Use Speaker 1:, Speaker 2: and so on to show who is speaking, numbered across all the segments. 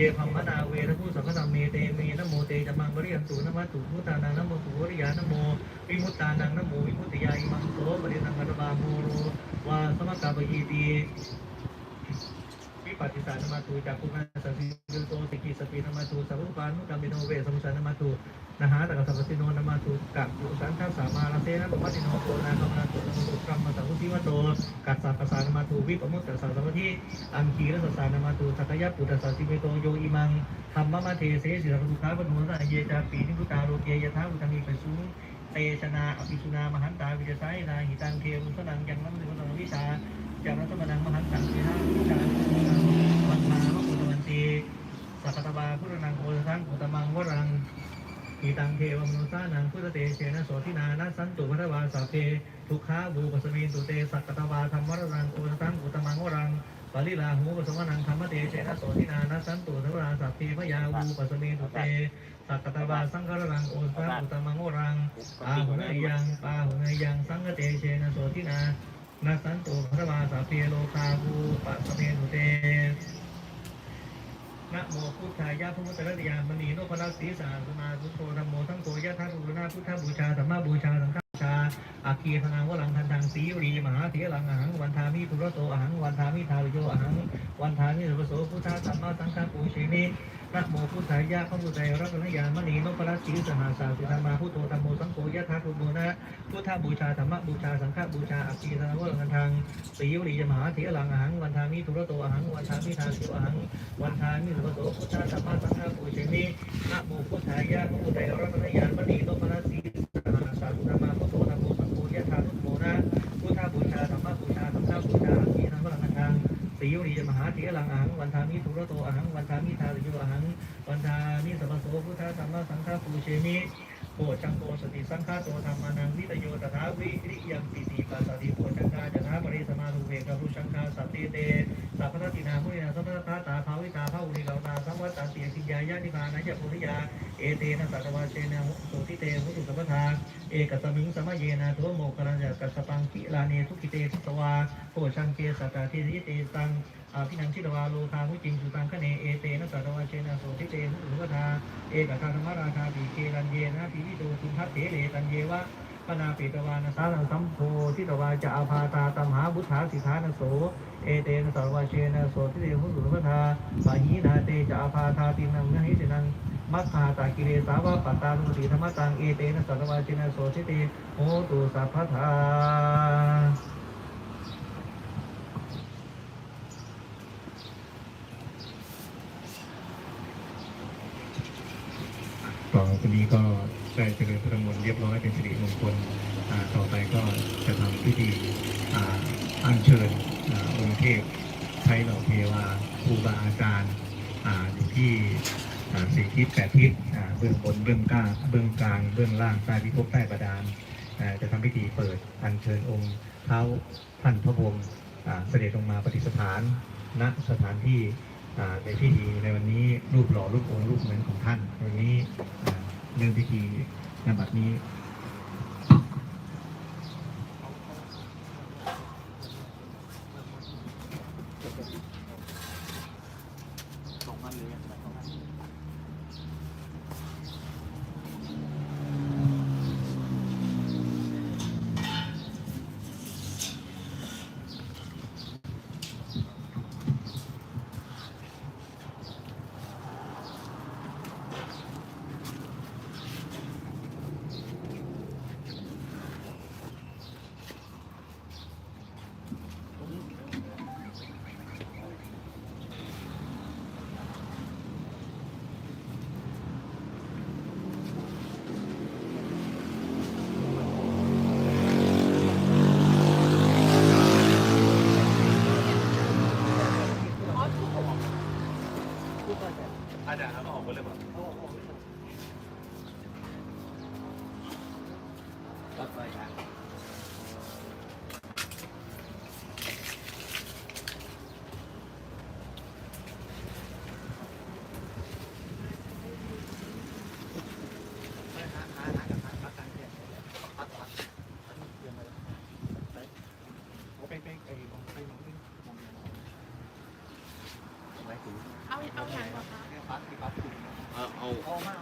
Speaker 1: เยพัมมนาเวทะผู้สัมภะเมเตเมนะโมเตจะมังบริยันตุนะมะตุพุตานังนะโมตุวริยานะโมวิมุตตานังนะโมวิมุตติยาอิมังโสปริสังกัตบาโมโรวาสมกาปยีตีวิปัสสิสานมาตุจากกุณาสัพพิโตสิกิสปินมาตุสัพพุปานุกัมมิโนเวสมุสานมาตุ นะหาตะกัสสะสิโนนามาตุกักุสันทัสามาลาเสนะปะติโนโตนาคมาตุนะโมตุกรรมมาสัพพุทิวโตกัสสะกัสสานามาตุวิปมุตตะสัสสะทิอังคีรสสานามาตุสักยะปุตตะสัสสิเมโตโยอิมังธรรมมาเทเสสิรภุขาปนุสะเยจาปีนิพุตาโลเกยะทาอุตังอิปสุงเตชนาอภิสุนามหันตาวิจสายนาหิตังเทวุสนังยังน้ำหนึ่งวันวิชาจังรัตมนังมหันตังวิหาวิชาวันมามะกุตวันตีสักตบาพุทธนังโอทังอุตมังวรัง หิตังเทวมนุสานังพุทธเตเชนะโสทินานัสสันตุวัฏวาสัพเพทุกขาบูปสมินตุเตสักตบาธรรมวรังโอทังอุตมังวรังปาลิลาหูปสมนังธรรมเตเชนะโสทินานัสสันตุวัฏวาสัพเพพยาวูปสมินตุเตสักตบาสังฆรังโอทังอุตมังวรังปาหุนยังปาหุนยังสังกเตเชนะโสทินานาสันตุพระวาสาเพโลคาภูปัสสเมนุเต นะโมพุทธายะพระมุตตรติยามณีโนภรัสสีสาสมาสุโธธรรมโมทั้งโกยะทัตุรุณาพุทธบูชาธรรมบูชาสังฆบูชาอาคีพนังวลังทันทังสีรีมหาเถรังอหังวันทามิทุรโตอหังวันทามิทาวิโยอหังวันทามิสุปโสพุทธสัมมาสังฆปูชิมินะโมพุทธายะพุทธายรัตนญามณีนพรัตสีสหาสาสุธรรมาพุทโธธรรมโมสังโฆยะถาภูโมนะพุทธบูชาธรรมบูชาสังฆบูชาอัคคีธนวรังทางสีวรีมหาเถรังอหังวันทามิทุรโตอหังวันทามิทาสิวหัง วันทามิสุปโสพุทธธรรมสังฆปูชนีนะโมพุทธายะพระพุทธายรัตนญาณมณีนพรัตสีสหาสาสุธรรมาพุทโธธรรมโมสังโฆยะถาภูโมนะพุทธาบูชาธรรมบูชาสังฆบูชาอัคคีธนวรังทางสีวรียมหาเถรังอังวันทามิทุระโตอังวันทามิทาสิวอหังวันทานิสัพพโสพุทธธรรมสังฆาปูเชมิโพชังโกสติสังฆาโตธรรมานังวิตโยตถาวิริยังติติปัสสติโพชังคาจนะปริสมานุเวกรุชังคาสติเต สัพพะตินามุนินาสัพพะตาตาภาวิตาภาอุริกาตาสัมวัตตาเตียสิยายานิพานายะปุริยา เอเตนะสัตวาเชนะโสติเตมุตุสัพพทาเอกสมิงสมะเยนะตัวโมกรัญญกัสสปังกิลาเนทุกิเตทุสวาโพชังเกสัตตาทิริเตตังอาพินังชิตวาโลคามุจิงสุตังคเนเอเตนะสัตวาเชนะโสทิเตหุรุวทาเอกาธรรมราชาปิเครันเยนะปิวิโตสุทัตเถเลตันเยวะ ปนาปิตวานะสารังสัมโพทิตวาจะอาภาตาตัมหาบุทธาสิทานโส เอเตนสัตวาเชนะโสทิเตหุรุวทาปะหีนาเตจะอาภาตาตินังนะหิตินังมัคคาตากิเลสาวะปัตตานุติธรรมตังเอเตนะสัตวาเชนะโสทิเตโหตุสัพพทา
Speaker 2: ต่อไปนี้ก็ ได้เจริญพระมนต์เรียบร้อยเป็นสิริมงคลต่อไปก็จะทำพิธีอัญเชิญองค์เทพใช้เหล่าเทวาครูบาอาจารย์อยู่ที่สี่ทิศแปดทิศเบื้องบนเบื้องกลางเบื้องกลางเบื้องล่างใต้พิภพใต้ประดานจะทำพิธีเปิดอัญเชิญองค์เท้าท่านพระพรหมเสด็จลงมาปฏิสถานณสถานที่ในพิธีในวันนี้รูปหล่อรูปองค์รูปเหมือนของท่านวันนี้ เรื่องพิธีนบัดนี้
Speaker 3: อาจารย์ครับเอาออกหมดเลยป่ะ
Speaker 1: ตัดไปครับ
Speaker 4: เอาเอาอย่างก่อนคะ
Speaker 1: เอามา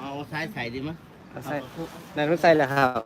Speaker 1: เอา
Speaker 4: เอายใส่ดีมั้ย
Speaker 5: เอาใส่นั่นมันใส่แล้วครับ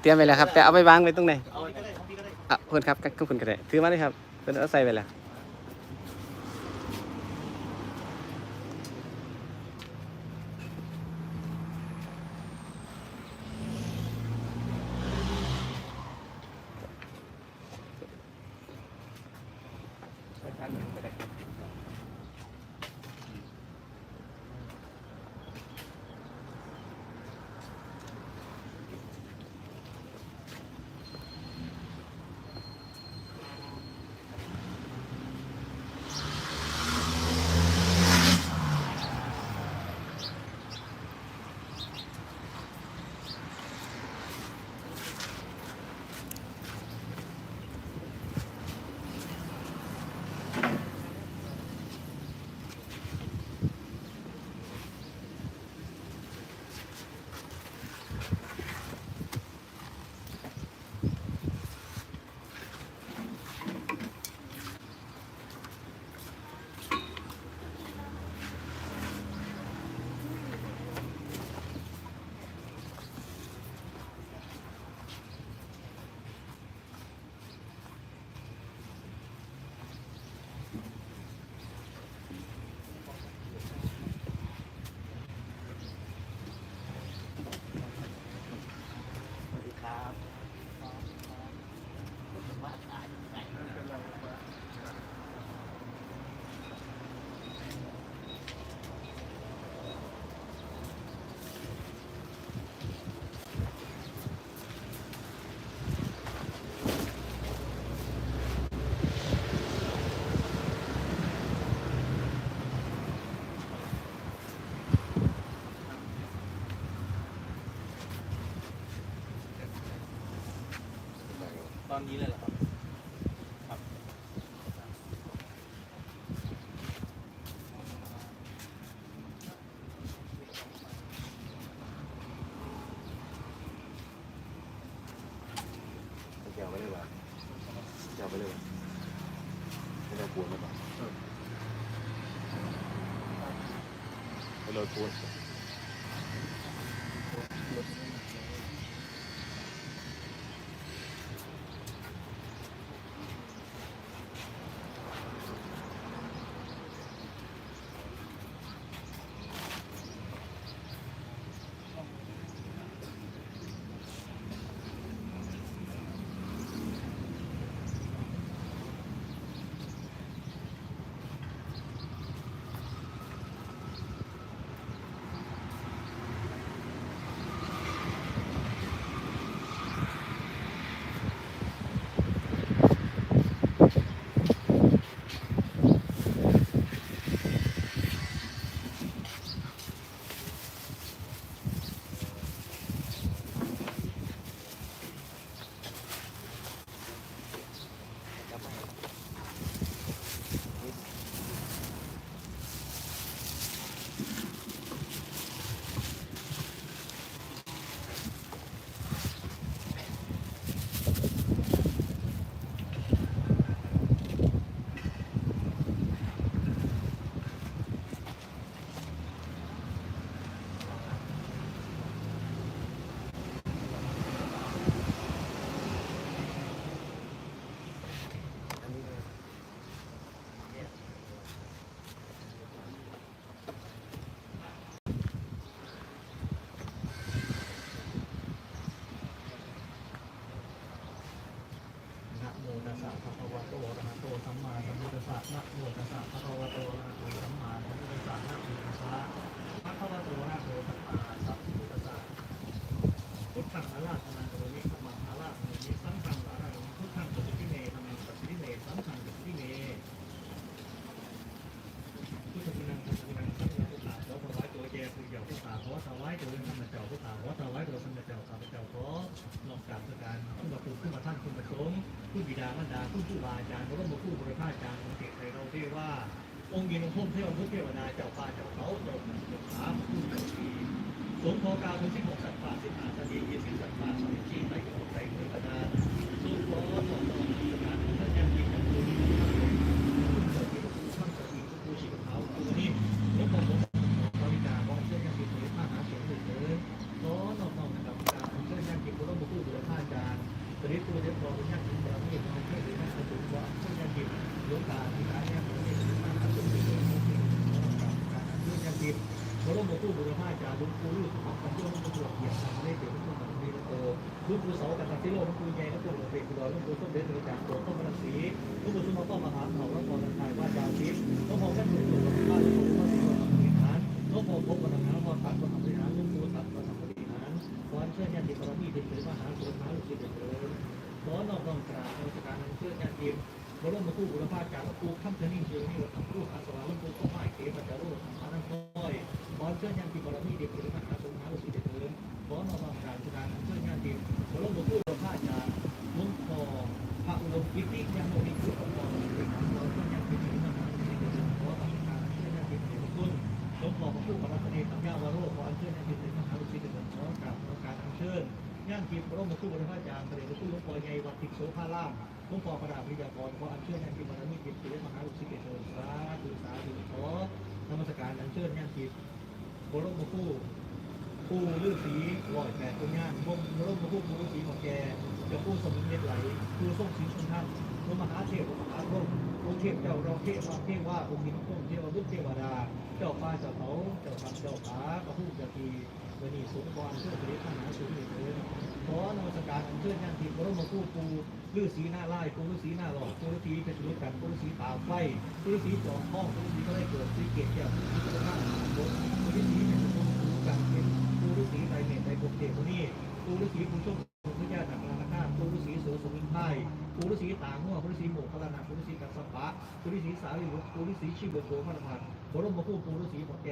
Speaker 5: เตรียมไปแล้วครับ แต่เอาไปวางไว้ตรงไหน
Speaker 1: เอาที่ก็ได้เอาที่ก็ได้
Speaker 5: อะเพื่อนครับก็คุณก็ได้ถือมาเลยครับเพื่อนเอาใส่ไปแล้ว
Speaker 4: ไอ
Speaker 1: ถวายตัวธรรมเจ้าพุทธาขอถวายตัวธรรมเจ้าข้าพเจ้าขอลองกรากการขึ้นมาปลูกขึ้นมาท่านขึ้ประสงค์ผู้บิดามารดาผู้ผู้บาอาจารย์พระบรมครูบริพาอาจารย์องค์เอกไทยเราเรียกว่าองค์ยินองค์พุ่มเที่ยวพุทธเทวนาเจ้าป่าเจ้าเขาเจ้าหนึ่งเจ้าสามผู้เจ้าสี่สงฆ์พอกาวถึงสิบหกสัตว์ป่าสิบห้าสดียี่สิบสัตว์ป่าสองสี่ไต่โขไต่เมืองกระดาษสุขโขต่อต่อสถานท่านยังมีกันตัวนี้ท่านเกิดที่ผู้ท่านเกิดที่ผู้ชีพเขาตัวนี้หลวงพ่อหลวงพ่อบริจาคขอ รมครูบุรพาจารย์หลวงปู่ฤาษีของกันโยมหลวงปู่เกียรติทำได้เกี่ยวกับเรื่องของดีโตหลวงปู่เสากันตัดสิโลหลวงปู่ ใหญ่หลวงปู่หลวงปู่ดอยหลวงปู่ส้นเด็จหลวงจากโตต้นมรสีหลวงปู่สมบัติมหาเผ่าหลวงพ่อทันทายว่าจาวทิพย์ลวงพ่อแค่ตัวงปู่หลวงพ่อหลวงปู่พระศิวรมบริหารหลวงพ่อพบกันทางหลวงพ่อตัดกันทำบริหารลูกคู่ตัดกันทำบริหารความเชื่อญาติปรมีเด็กเลยมหาโสภาลูกศิษย์เดินขอนอกน้องกราบนมัสการเชิญญาติบรมครูบุรพาจารย์หลวงปู่คำเจริญเจริญนี่วัดหลวงปู่ โสภารามหลวงพ่อประดาปริยากรขออัญเชิญญาติบารมีเด็กหรือมหาลูกศิษย์เดินสาธุสาธุขอนมัสการอัญเชิญญาติบรมครูผู้ฤาษีลอยแปดตัวงานบรมบรมครูผู้ฤาษีของแกจะผู้สมิงเล็ดไหลคือส่งสิงคุณท่านพระมหาเทพพระมหาพรหมองค์เทพเจ้าเราเทพว่าเทพว่าองค์มินองค์เทวบุตรเทวดา เจ้าฟ้าเจ้าเขาเจ้าทำเจ้าขาพระผู้เจ้าทีวันนี้สมกรเพื่อเสด็จมหาสุริเถิด ขอนมัสการอัญเชิญญาติบรมครูปูฤาษีหน้าไล่ปูฤาษีหน้าหลอกปูฤาษีเพชรลุกันปูฤาษีตาไฟปูฤาษีจอมห้องปูฤาษีก็ได้เกิดสีเกตแก้วปูฤาษีก็ได้เกิดปูฤาษีเป็นคนปูกันเป็นปูฤาษีไตเมตไตรปกเทคนนี้ปูฤาษีผู้ชมพระญาติหนักลานาคาปูฤาษีเสือสมิงไพรปูฤาษีตาหัวปูฤาษีโมกขลานาปูฤาษีกัสปะปูฤาษีสาลีบุตรปูฤาษีชีเบโกมาตพันบรมครูปูฤาษีของแก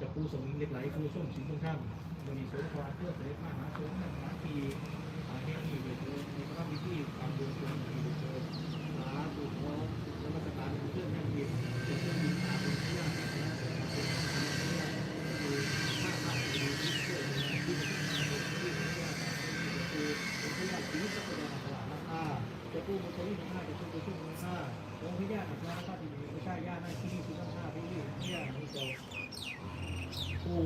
Speaker 1: จะปูสมิงเล็กไหลปูส้มสีส้มท่าน วันนี้สงฆ์ควาเพื่อเสด็จมหาสงฆ์มหาปี อาเฮียนี่เลยคือมีพระพิธีทำบุญคุณที่เลยคือสาธุขอและมาตรการเพื่อนแม่ดีจะเพื่อนดีตาบุญเพื่อนคือข้าข้าดีที่เพื่อนที่เป็นที่เป็นคือเป็นพยานชีวิตสัพยาตลาดราคาจะกู้มันตัวนี้ของข้าจะช่วยตัวช่วยของข้าองค์พญาอัคราข้าที่มีพระชายาหน้าที่ที่ต้องข้าไปยื่นพญานี่เจ้าผู้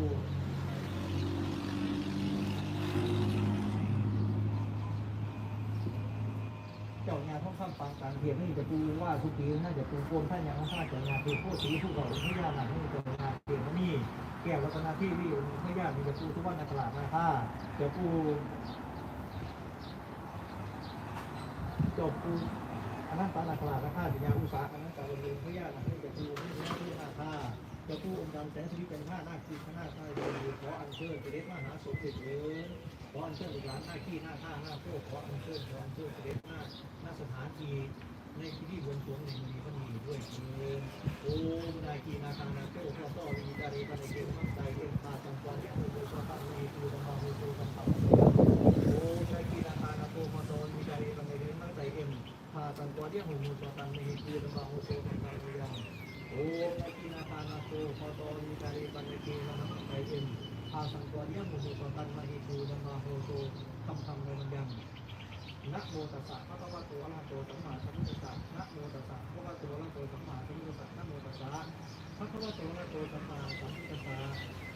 Speaker 1: เข้ามปางกลางเทียมนี่จะปูว่าสุกีน่าจะปูโกนท่านยังท่าจะงานเป็นผู้สีผู้ก่อพญาหนักนี่จะงานเทียมนี่แก้วรัตนาที่วิวพญากมีจะปูทุกวันในตลาดนาค่าจะปูจบปูอันนั้นตลาดตลาดนาค่าจะยาอุตสาหอันนั้นการเรียนพญาหนักนี่จะปูนี่นะที่นาค่า จะปูองค์ดำแสงสีเป็นผ้าหน้าคีหน้าใต้ดีขออัญเชิญเสด็จมหาสมเด็จเอ๋ยขออัญเชิญหลานหน้าขี้หน้าท่าหน้าโคขออัญเชิญขออัญเชิญเสด็จหน้าณสถานที่ในพิธีบวงสวงในมีพระนีด้วยเถิดโอ้นายกีนาคังนาโตพระต้อวิจารีปันเกณฑ์มังไตเอ็นพาตังกวาเนี่ยโอ้โหพระตังมีตูตังมาโหตูตังตังโอ้นายกีนาคังนาโตพระต้อวิจารีปันเกณฑ์มังไตเอ็นพาตังกวาเนี่ยโอ้โหพระตังมีตูตังมาโหตูตังตังยัง โอ้นายกีนาคานาโตพอต้อวิการิปันเกลังไตเอ็มพาสังกวาเนี่ยโอ้โหพระตันมีตูตังมาโฮโตคำคำในมันยังนะโมตัสสะพระคะวะโตอะระหะโตสัมมาสัมพุทธัสสะนะโมตัสสะพระคะวะโตอะระหะโตสัมมาสัมพุทธัสสะนะโมตัสสะพระคะวะโตอะระหะโตสัมมาสัมพุทธัสสะ